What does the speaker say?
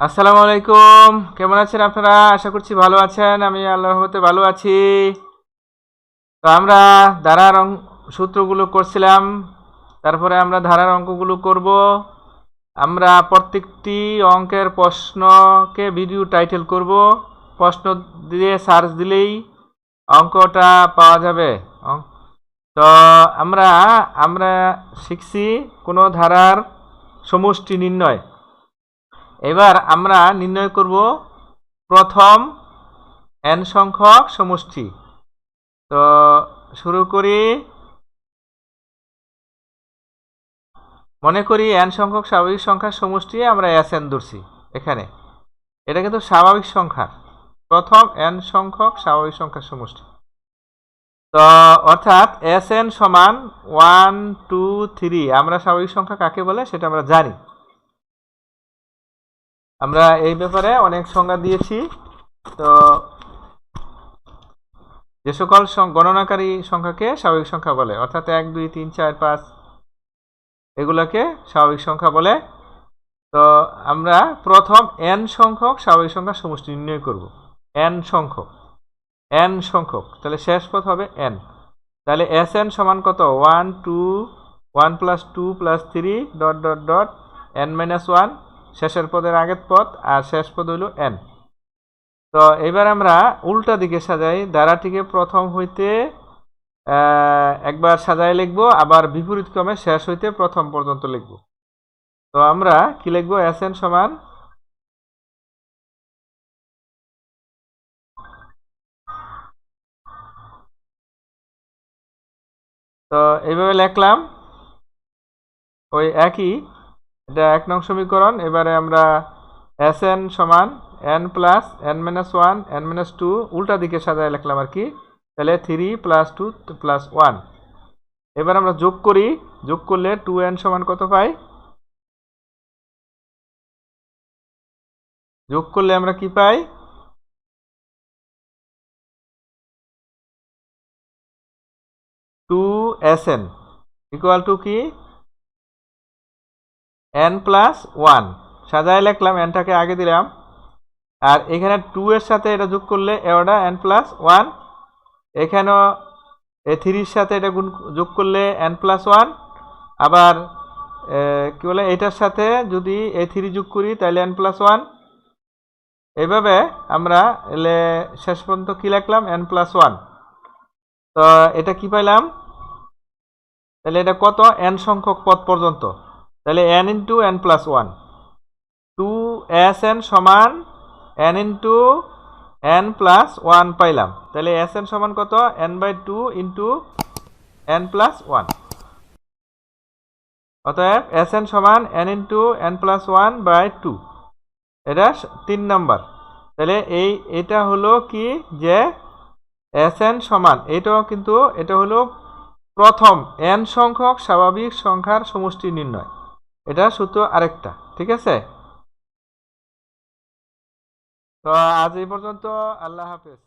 আসসালামু আলাইকুম। কেমন আছেন আপনারা? আশা করছি ভালো আছেন। আমি আল্লাহ হতে ভালো আছি। তো আমরা ধারার অঙ্ক সূত্রগুলো করছিলাম। তারপরে আমরা ধারার অঙ্কগুলো করব। আমরা প্রত্যেকটি অঙ্কের প্রশ্নকে ভিডিও টাইটেল করব। প্রশ্ন দিয়ে সার্চ দিলেই অঙ্কটা পাওয়া যাবে। তো আমরা আমরা শিখছি কোনো ধারার সমষ্টি নির্ণয়। এবার আমরা নির্ণয় করব প্রথম এন সংখ্যক সমষ্টি। তো শুরু করি। মনে করি এন সংখ্যক স্বাভাবিক সংখ্যার সমষ্টি আমরা এস এন ধরছি এখানে। এটা কিন্তু স্বাভাবিক সংখ্যা। প্রথম এন সংখ্যক স্বাভাবিক সংখ্যার সমষ্টি। তো অর্থাৎ এস এন সমান ওয়ান টু থ্রি আমরা স্বাভাবিক সংখ্যা কাকে বলে সেটা আমরা জানি। আমরা এই ব্যাপারে অনেক সংজ্ঞা দিয়েছি। তো যে সকল গণনাকারী সংখ্যাকে স্বাভাবিক সংখ্যা বলে, অর্থাৎ এক, দুই, তিন, চার, পাঁচ, এগুলোকে স্বাভাবিক সংখ্যা বলে। তো আমরা প্রথম এন সংখ্যক স্বাভাবিক সংখ্যা সমষ্টি নির্ণয় করব। এন সংখ্যক এন সংখ্যক, তাহলে শেষ পথ হবে এন তাহলে এস এন সমান কত? One two one plus two plus three dot dot dot N minus one শেষের পদের আগের পদ আর শেষ পদ হইল এন তো এবার আমরা উল্টা দিকে সাজাই দ্বারাটিকে প্রথম হইতে একবার সাজাই লিখব, আবার বিপরীত ক্রমে শেষ হইতে প্রথম পর্যন্ত লিখব। তো আমরা কি লিখব? এস এন সমান তো এইভাবে লিখলাম। ওই একই এটা এক নং সমীকরণ। এবারে আমরা এস এন সমান N plus N minus one, N minus two উল্টা দিকে সাজায় লিখলাম আর কি। তাহলে three plus two plus one. এবার আমরা যোগ করি। যোগ করলে টু এন সমান কত পাই? যোগ করলে আমরা কি পাই? Two S N. Equal to কি? এন প্লাস ওয়ান সাজায় লিখলাম এনটাকে আগে দিলাম। আর এখানে টু এর সাথে এটা যোগ করলে এওটা এন প্লাস ওয়ান এখানেও এ থ্রির সাথে এটা গুণ, যোগ করলে এন প্লাস ওয়ান আবার কি বলে, এটার সাথে যদি এ থ্রি যোগ করি, তাহলে এন প্লাস ওয়ান এইভাবে আমরা এলে শেষ পর্যন্ত কি লিখলাম? এন প্লাস ওয়ান তো এটা কি পাইলাম? তাহলে এটা কত? এন সংখ্যক পদ পর্যন্ত। তাহলে N into N plus one two S N সমান N into N plus one পাইলাম। তাহলে এস এন সমান কত? N by two into N plus one অতএব এস এন সমান N into N plus one by two এটা তিন number. তাহলে এই, এটা হলো কি? যে এস এন সমান, এটাও কিন্তু, এটা হলো প্রথম এন সংখ্যক স্বাভাবিক সংখ্যার সমষ্টি নির্ণয়। এটা সূত্র আরেকটা ঠিক আছে? তো আজ এই পর্যন্ত আল্লাহ হাফেজ।